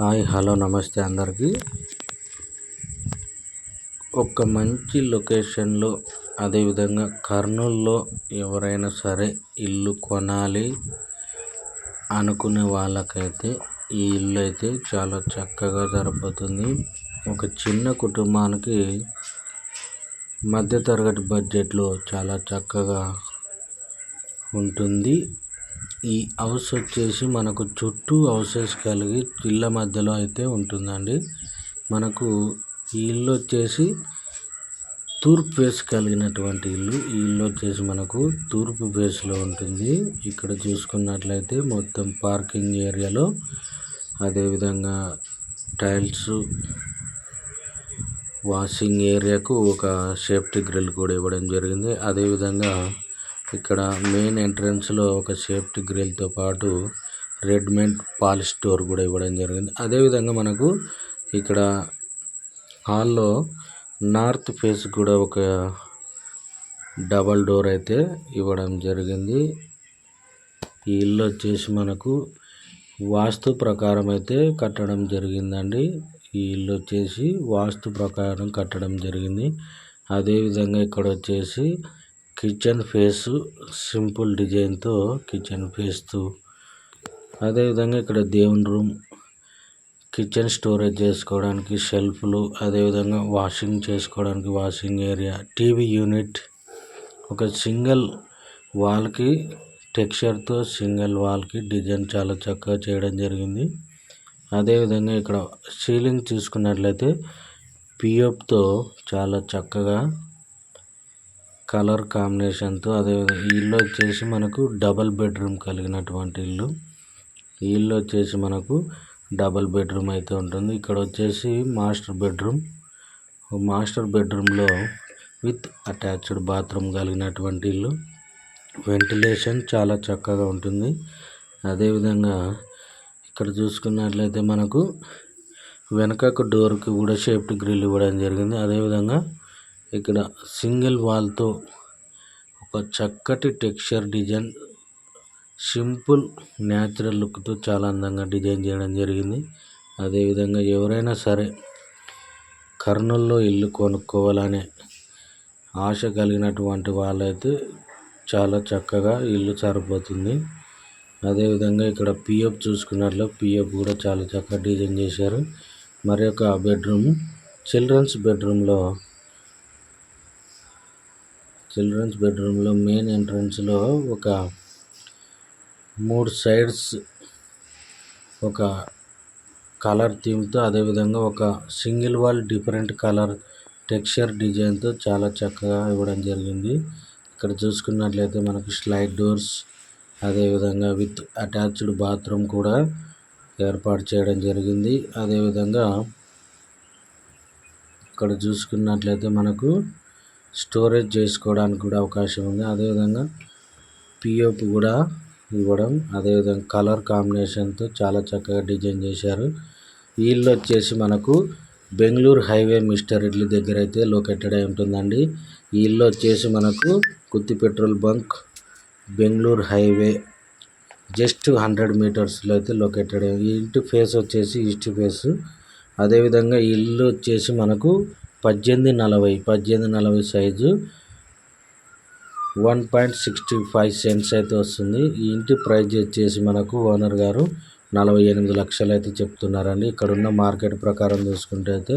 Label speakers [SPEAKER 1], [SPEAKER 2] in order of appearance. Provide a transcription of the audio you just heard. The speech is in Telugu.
[SPEAKER 1] హాయ్ హలో నమస్తే అందరికీ. ఒక మంచి లొకేషన్లో అదేవిధంగా కర్నూల్లో ఎవరైనా సరే ఇల్లు కొనాలి అనుకునే వాళ్ళకైతే ఈ ఇల్లు అయితే చాలా చక్కగా సరిపోతుంది. ఒక చిన్న కుటుంబానికి మధ్యతరగతి బడ్జెట్లో చాలా చక్కగా ఉంటుంది. ఈ హౌస్ వచ్చేసి మనకు చుట్టూ హౌసెస్ కలిగి ఇళ్ళ మధ్యలో అయితే ఉంటుందండి. మనకు ఈ ఇల్లు వచ్చేసి తూర్పు ఫేస్ కలిగినటువంటి ఇల్లు. ఈ ఇల్లు వచ్చేసి మనకు తూర్పు ఫేస్లో ఉంటుంది. ఇక్కడ చూసుకున్నట్లయితే మొత్తం పార్కింగ్ ఏరియాలో అదేవిధంగా టైల్స్ వాషింగ్ ఏరియాకు ఒక సేఫ్టీ గ్రిల్ కూడా ఇవ్వడం జరిగింది. అదేవిధంగా ఇక్కడ మెయిన్ ఎంట్రన్స్లో ఒక సేఫ్టీ గ్రిల్తో పాటు రెడ్మెంట్ పాలిష్ డోర్ కూడా ఇవ్వడం జరిగింది. అదేవిధంగా మనకు ఇక్కడ హాల్లో నార్త్ ఫేస్ కూడా ఒక డబల్ డోర్ అయితే ఇవ్వడం జరిగింది. ఈ ఇల్లు వచ్చేసి మనకు వాస్తు ప్రకారం అయితే కట్టడం జరిగిందండి. ఈ ఇల్లు వచ్చేసి వాస్తు ప్రకారం కట్టడం జరిగింది. అదేవిధంగా ఇక్కడ వచ్చేసి కిచెన్ ఫేస్ సింపుల్ డిజైన్తో కిచెన్ ఫేస్తో. అదేవిధంగా ఇక్కడ దేవుని రూమ్ కిచెన్ స్టోరేజ్ చేసుకోవడానికి షెల్ఫ్లు అదేవిధంగా వాషింగ్ చేసుకోవడానికి వాషింగ్ ఏరియా టీవీ యూనిట్. ఒక సింగిల్ వాల్కి టెక్స్చర్తో సింగిల్ వాల్కి డిజైన్ చాలా చక్కగా చేయడం జరిగింది. అదేవిధంగా ఇక్కడ సీలింగ్ చూసుకున్నట్లయితే పిఎఫ్తో చాలా చక్కగా కలర్ కాంబినేషన్తో అదేవిధంగా ఈ ఇల్లు వచ్చేసి మనకు డబల్ బెడ్రూమ్ కలిగినటువంటి ఇల్లు. ఈ ఇల్లు వచ్చేసి మనకు డబల్ బెడ్రూమ్ అయితే ఉంటుంది. ఇక్కడ వచ్చేసి మాస్టర్ బెడ్రూమ్. మాస్టర్ బెడ్రూమ్లో విత్ అటాచ్డ్ బాత్రూమ్ కలిగినటువంటి ఇల్లు. వెంటిలేషన్ చాలా చక్కగా ఉంటుంది. అదేవిధంగా ఇక్కడ చూసుకున్నట్లయితే మనకు వెనకకు డోర్కి కూడా షేప్డ్ గ్రిల్ ఇవ్వడం జరిగింది. అదేవిధంగా ఇక్కడ సింగిల్ వాల్తో ఒక చక్కటి టెక్స్చర్ డిజైన్ సింపుల్ న్యాచురల్ లుక్తో చాలా అందంగా డిజైన్ చేయడం జరిగింది. అదేవిధంగా ఎవరైనా సరే కర్నూల్లో ఇల్లు కొనుక్కోవాలనే ఆశ కలిగినటువంటి వాళ్ళైతే చాలా చక్కగా ఇల్లు సరిపోతుంది. అదేవిధంగా ఇక్కడ పిఎఫ్ చూసుకున్నట్లు పిఎఫ్ కూడా చాలా చక్కగా డిజైన్ చేశారు. మరి ఒక బెడ్రూమ్ చిల్డ్రన్స్ బెడ్రూమ్లో చిల్డ్రన్స్ బెడ్రూమ్లో మెయిన్ ఎంట్రన్స్లో ఒక మూడు సైడ్స్ ఒక కలర్ థీమ్తో అదేవిధంగా ఒక single wall different colour texture డిజైన్తో చాలా చక్కగా ఇవ్వడం జరిగింది. ఇక్కడ చూసుకున్నట్లయితే మనకు స్లైడ్ డోర్స్ అదేవిధంగా విత్ అటాచ్డ్ బాత్రూమ్ కూడా ఏర్పాటు చేయడం జరిగింది. అదేవిధంగా ఇక్కడ చూసుకున్నట్లయితే మనకు స్టోరేజ్ చేసుకోవడానికి కూడా అవకాశం ఉంది. అదేవిధంగా పిఓపి కూడా ఇవ్వడం అదేవిధంగా కలర్ కాంబినేషన్తో చాలా చక్కగా డిజైన్ చేశారు. వీళ్ళు వచ్చేసి మనకు బెంగళూరు హైవే మిస్టర్ ఇడ్లీ దగ్గర అయితే లొకేటెడ్ అయి ఉంటుందండి. ఈ ఇల్లు వచ్చేసి మనకు Gooty petrol bunk Bengaluru highway just hundred మీటర్స్లో అయితే లొకేటెడ్ ఈ ఇంటి ఫేస్ వచ్చేసి ఈస్ట్ ఫేస్. అదేవిధంగా ఈ ఇల్లు వచ్చేసి మనకు పద్దెనిమిది నలభై పద్దెనిమిది నలభై size one point sixty five cents అయితే వస్తుంది. ఈ ఇంటి ప్రైజ్ వచ్చేసి మనకు ఓనర్ గారు నలభై ఎనిమిది లక్షలు అయితే చెప్తున్నారండి. ఇక్కడ ఉన్న మార్కెట్ ప్రకారం చూసుకుంటే అయితే